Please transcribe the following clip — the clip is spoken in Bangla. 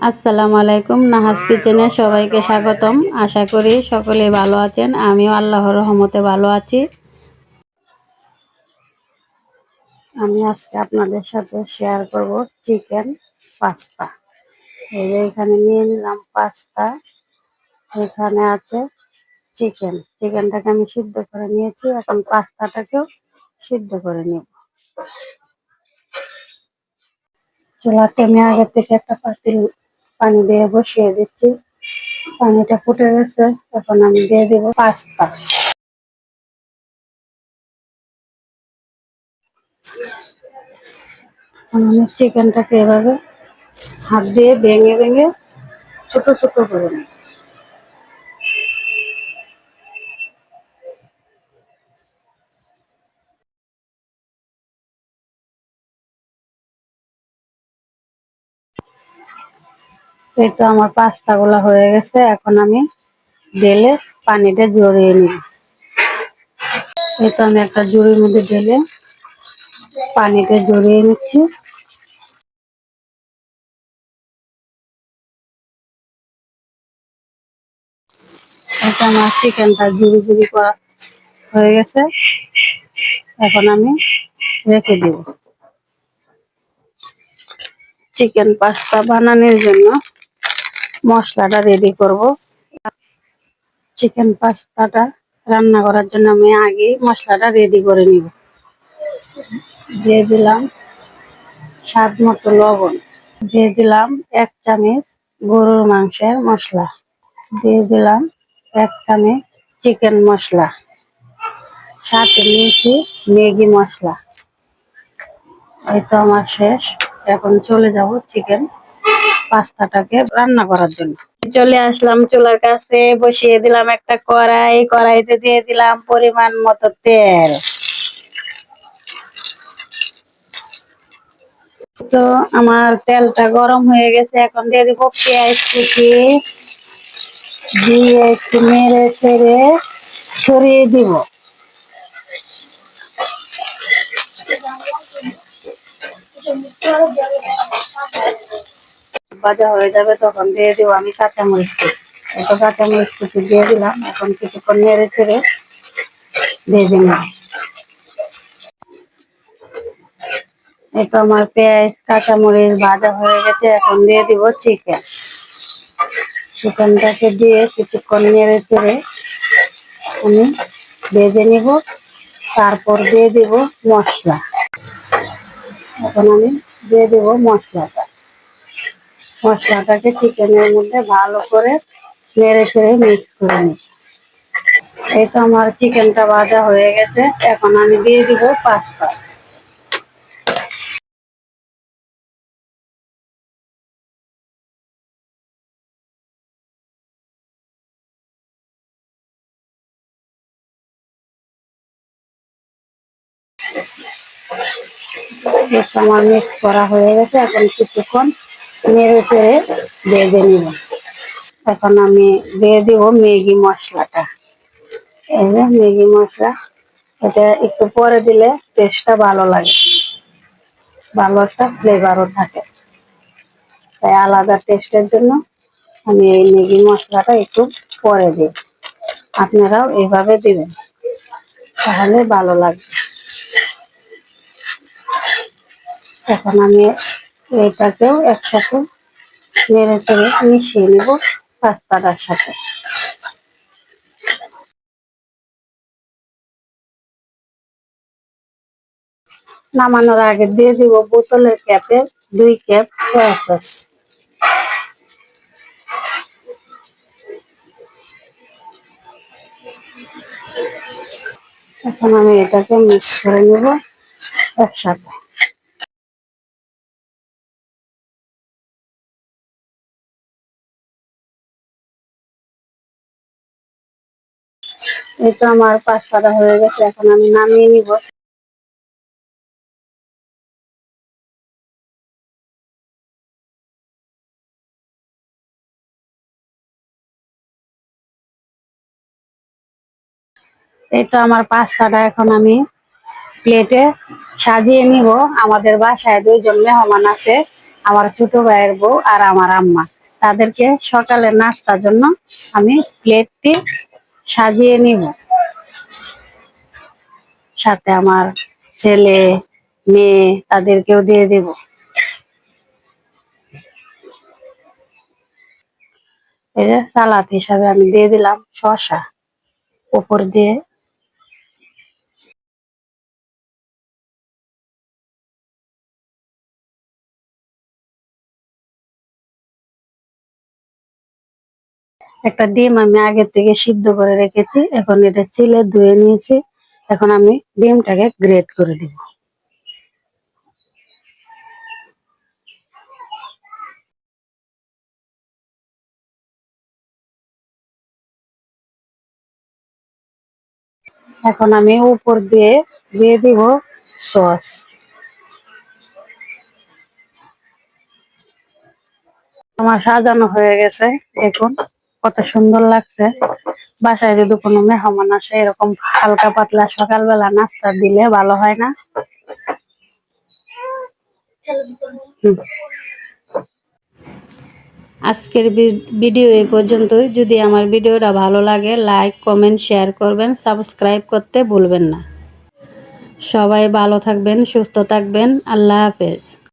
আসসালামু আলাইকুম নাহাজ কিচেনে সবাইকে স্বাগতম। আশা করি সকলে ভালো আছেন, আমিও আল্লাহর রহমতে ভালো আছি। আমি আজকে আপনাদের সাথে শেয়ার করব চিকেন পাস্তা এই যে এখানে নিয়ে নিলাম পাস্তা এখানে আছে চিকেন চিকেনটাকে আমি সিদ্ধ করে নিয়েছি, এখন পাস্তাটাকেও সিদ্ধ করে নেব। চুলাতে আমি আগে থেকে একটা পাতিল পানি দিয়ে বসিয়ে দিচ্ছি। পানিটা ফুটে গেছে, এখন আমি দিয়ে দেবো পাস্তা। আমি চিকেনটাকে এভাবে হাত দিয়ে ভেঙে ভেঙে ছোট ছোট করে নিই এই তো আমার পাস্তা গুলা হয়ে গেছে, এখন আমি ঢেলে পানিটা জড়িয়ে নিই এই তো আমি একটা জুড়ির মধ্যে ঢেলে পানিটা জড়িয়ে নিচ্ছি। এটা আমার চিকেনটা জুড়ি জুড়ি করা হয়ে গেছে, এখন আমি রেখে দিব। চিকেন পাস্তা বানানোর জন্য মশলাটা রেডি করব। চিকেন পাস্তাটা রান্না করার জন্য আমি আগে মশলাটা রেডি করে নিব। দিয়ে দিলাম স্বাদ মতো লবণ। দিয়ে দিলাম এক চামচ গরুর মাংসের মশলা। দিয়ে দিলাম এক চামচ চিকেন মশলা। সাথে নিয়েছি ম্যাগি মশলা। এই তো আমার শেষ। এখন চলে যাব চিকেন পাস্তাটাকে রান্না করার জন্য। চলে আসলাম চুলার কাছে, বসিয়ে দিলাম একটা কড়াই, কড়াইতে দিয়ে দিলাম পরিমাণ মতো তেল। তো আমার তেলটা গরম হয়ে গেছে, এখন দিয়ে দিব পেঁয়াজ কুচি। দিয়ে একটু মেরে ছেড়ে সরিয়ে দিব। ভাজা হয়ে যাবে, তখন দিয়ে দিব আমি কাঁচামরিচ কুচি। এত কাঁচামরিচ কুচি দিয়ে দিলাম, এখন কিছুক্ষণ নেড়ে ছেড়ে ভেজে নিলাম এটা আমার পেঁয়াজ কাঁচামরিচ ভাজা হয়ে গেছে, এখন দিয়ে দিব চিকেন। চিকেনটাকে দিয়ে কিছুক্ষণ নেড়ে চেড়ে আমি ভেজে নিব, তারপর দিয়ে দিব মশলা। এখন আমি দিয়ে দেব মশলাটা। মশলাটাকে চিকেনের মধ্যে ভালো করে নেড়ে চেড়ে মিক্স করে নিই। এই তো আমার চিকেনটা ভাজা হয়ে গেছে। এখন আমি দিয়ে দিব পাস্তা। আমার মিক্স করা হয়ে গেছে। এখন কিছুক্ষণ নেড়ে চেড়ে ভেজে নিব। এখন আমি দিয়ে দিব ম্যাগি মশলাটা। এই যে ম্যাগি মশলা, এটা একটু পরে দিলে টেস্টটা ভালো লাগে। ভালো একটা ফ্লেভারও থাকে। তাই আলাদা টেস্টের জন্য আমি এই ম্যাগি মশলাটা একটু পরে দিই। আপনারাও এইভাবে দিবেন, তাহলে ভালো লাগবে। এখন আমি এটাকেও একসাথে নেড়ে চেড়ে মিশিয়ে নেব পাস্তাটার সাথে। নামানোর আগে দিয়ে দিব বোতলের ক্যাপে দুই ক্যাপ সয়া সস এখন আমি এটাকে মিক্স করে নেব একসাথে। এটা আমার পাস্তাটা হয়ে গেছে, এখন আমি নামিয়ে নিব। এই তো আমার পাস্তাটা এখন আমি প্লেটে সাজিয়ে নিব। আমাদের বাসায় দুইজন মেহমান আছে, আমার ছোট ভাইয়ের বউ আর আমার আম্মা। তাদেরকে সকালে নাস্তার জন্য আমি প্লেটটি সাজিয়ে নিব। সাথে আমার ছেলে, মেয়ে তাদেরকেও দিয়ে দেব। সালাদ হিসাবে আমি দিয়ে দিলাম শসা। উপর দিয়ে একটা ডিম আমি আগে থেকে সিদ্ধ করে রেখেছি, এখন এটা চিলে ধুয়ে নিয়েছি। এখন আমি ডিমটাকে গ্রেট করে দিব। এখন আমি উপর দিয়ে দিয়ে দিব সস। আমার সাজানো হয়ে গেছে এখন কত সুন্দর লাগছে। বাসায় যদি কোনো মেহমান আসে, এরকম হালকা পাতলা সকালবেলা নাস্তা দিলে ভালো হয় না। আজকের ভিডিও এই পর্যন্তই। যদি আমার ভিডিওটা ভালো লাগে, লাইক, কমেন্ট, শেয়ার করবেন, সাবস্ক্রাইব করতে ভুলবেন না। সবাই ভালো থাকবেন, সুস্থ থাকবেন। আল্লাহ হাফেজ।